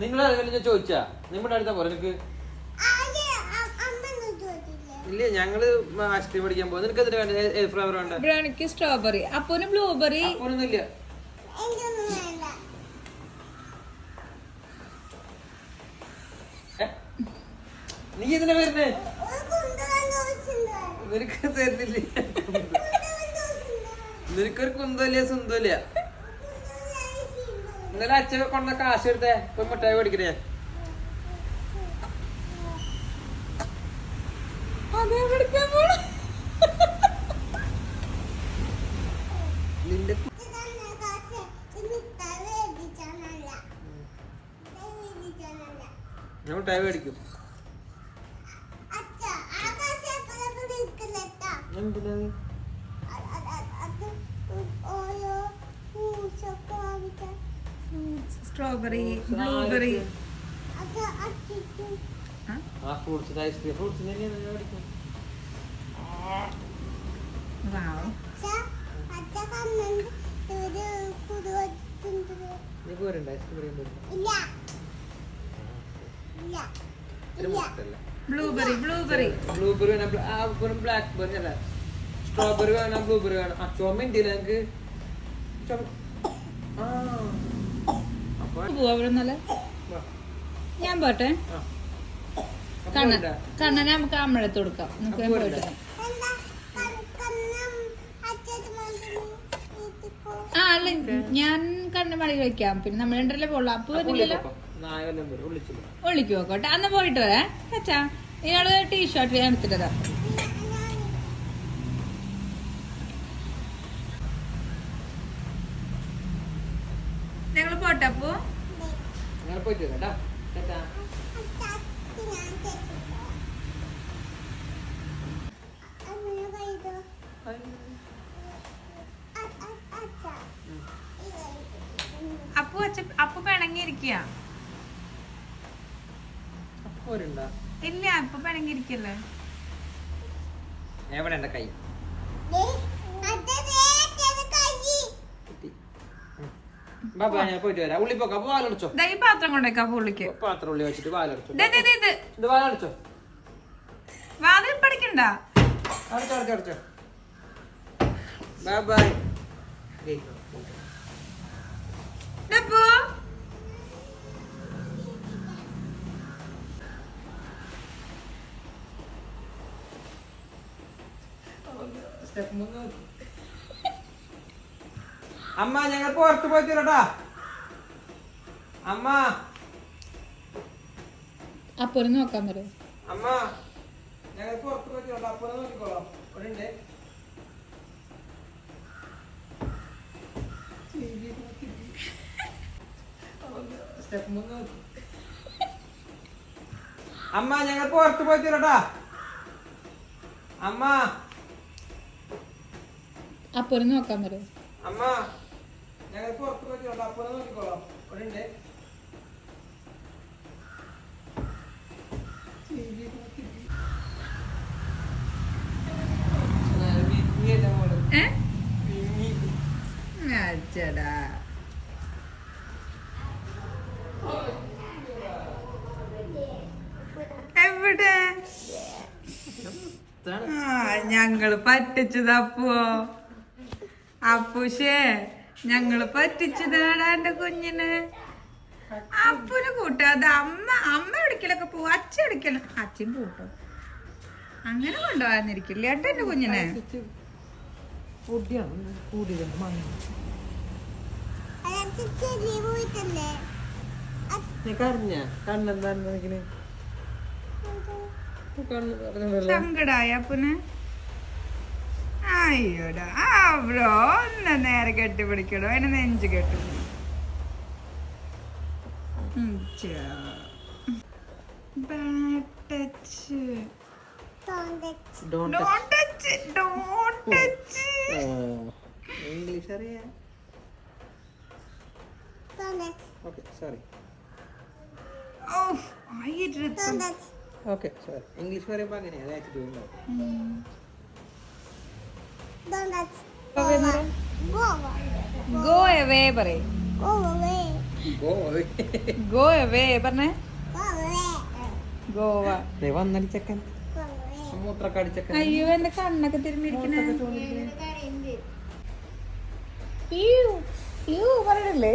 നിങ്ങൾ ആരെങ്കിലും ചോദിച്ചാ? നിങ്ങളുടെ അടുത്ത പോലെ നിനക്ക്? ഇല്ല ഞങ്ങൾ ഐസ്ക്രീം പഠിക്കാൻ പോകും നിനക്ക് എന്തിനാ വേണ്ട? ഏത് ഫ്ലേവർ വേണ്ട? ബ്രൗണിക്ക് സ്ട്രോബെറി അപ്പൊന് ബ്ലൂബെറി ഒന്നുമില്ല നീ ഇതിനെ വരുന്നേ? നിനക്ക് തരുന്നില്ലേ. നിനക്കൊരു കുന്തല്ല സുന്തല്ല ഇന്നലെ അച്ഛൻ കൊണ്ട കാശ് എടുത്തേ പോയി മിഠായി മേടിക്കണേ. നിന്റെ ഞാൻ മിഠായി മേടിക്കും. എന്തിനാ നീ? സ്ട്രോബെറി ബ്ലൂബെറി ആ ഫ്രൂട്ട്സിന്റെ ഐസ്ക്രീം ഫ്രൂട്ട്സിന് തന്നെയാണ് ഞാൻ മേടിക്കും വാവ് നീ പോരണ്ട ഐസ്ക്രീം പറയാൻ പോരും ഇല്ല ഇല്ല ഒരു ബ്ലൂബെറി ബ്ലൂബെറി ബ്ലൂബെറി. ബ്ലൂബെറി വേണം ബ്ലാക്ക് ബെറി അല്ല. സ്ട്രോബെറി വേണം ബ്ലൂബെറി വേണം. ആ ചുമ ഉണ്ടല്ലേ ഞങ്ങക്ക്. ചുമ ആ. പോവാ. ഞാൻ പോട്ടെ. കണ്ണൻ? കണ്ണനെ നമുക്ക് അമ്മഴത്ത് കൊടുക്കാം. നമുക്ക് പോയിട്ട് ആ അല്ല ഞാൻ കണ്ണൻ മടി വെക്കാം പിന്നെ നമ്മൾ രണ്ടല്ലേ പോളൂ അപ്പൊ വരില്ലല്ലോ ഉള്ളിൽ പോ. നായ വല്ലതും വരും ഉള്ളിച്ചില്ല ഒളിക്ക് പോക്കോട്ടെ അന്ന് പോയിട്ട് വരാം. അച്ഛാ ഇയാൾ ടീഷർട്ട് ഞാൻ എടുത്തിട്ട് തരാം ഞങ്ങൾ പോട്ടെ അപ്പോ? അപ്പു അച്ഛ അപ്പു പിണങ്ങിയിരിക്കുക ഇല്ല അപ്പു പിണങ്ങിയിരിക്കല്ലേ എവിടെ കൈ കിട്ടി ബാബാ ഞാൻ പോയിട്ട് വരാം. ഉള്ളി പോക്കാം അപ്പൊ വാലടച്ചോ? ദാ ഈ പാത്രം കൊണ്ടേക്കാ പുള്ളിക്ക് പാത്രം ഉള്ളി വെച്ചിട്ട് വാലടച്ചോ. ദേ, ദേ, ദേ, ഇത് ഇത് വാലടച്ചോ? വാതിൽ പഠിക്കണ്ട. അടച്ചോ അടച്ചോ അടച്ചോ. ബൈ ബൈ ഡപ്പു അമ്മ ഞങ്ങൾ പുറത്ത് പോയി തീരട്ടാ. അമ്മ. അപ്പുറം നോക്കാൻ പറയും. അമ്മ ഞങ്ങൾ പുറത്ത് പോയി തീരട്ടാ. അപ്പുറം നോക്കിക്കോളാം. ഇവിടെ ഉണ്ട് അമ്മ ഞങ്ങൾ പുറത്ത് പോയി തീരട്ടാ. അമ്മ. അപ്പുറം നോക്കാൻ പറയും. അമ്മ. ഞങ്ങൾ പുറത്ത് പോയിട്ട് വരട്ടാ അപ്പുറം നോക്കിക്കോളാം. ഇവിടെ ഉണ്ട് അച്ചടാ. എവിടെ? ആ ഞങ്ങൾ പറ്റിച്ചത് അപ്പു. അപ്പുഷേ. ഞങ്ങൾ പറ്റിച്ചതാടാ എന്റെ കുഞ്ഞിന്. അപ്പുന് കൂട്ടാതെ അമ്മ അമ്മ എവിടേക്കലൊക്കെ പോവും. അച്ഛൻ എവിടേക്കലും അച്ഛൻ പൂട്ടും അങ്ങനെ കൊണ്ടുപോകാന്നിരിക്കില്ല ഏട്ടാ എന്റെ കുഞ്ഞിനെ? സങ്കടായ കൂടിയതുണ്ട് അയ്യോടാ. ആ ബ്രോ ഒന്ന് നേരെ കെട്ടിപ്പിടിക്കടോ. അതിന് നെഞ്ച് കെട്ടി touch തോന്നച്ച് don't don't touch don't touch English അറിയാം? ഓക്കെ സോറി ഓ ഓക്കെ സോറി ഇംഗ്ലീഷ് പറയുമ്പോൾ അങ്ങനെയാണ് ഗോ എവേ പറയും. ഗോ എവേ പറഞ്ഞേ. ഗോവ വന്നടിച്ചക്കൻ അയ്യോ എന്റെ കണ്ണൊക്കെ തിരുമ്മിരിക്കണേ പറയണല്ലേ?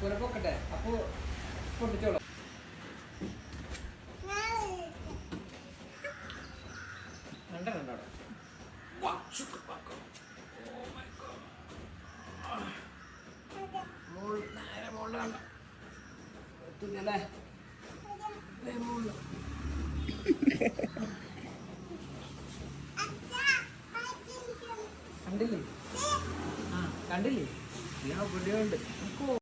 പൊക്കട്ടെ. അപ്പു പൊട്ടിച്ചോളൂ. കണ്ടില്ലേ? ആ കണ്ടില്ലേ? ഞാൻ പുള്ളിയുണ്ട്.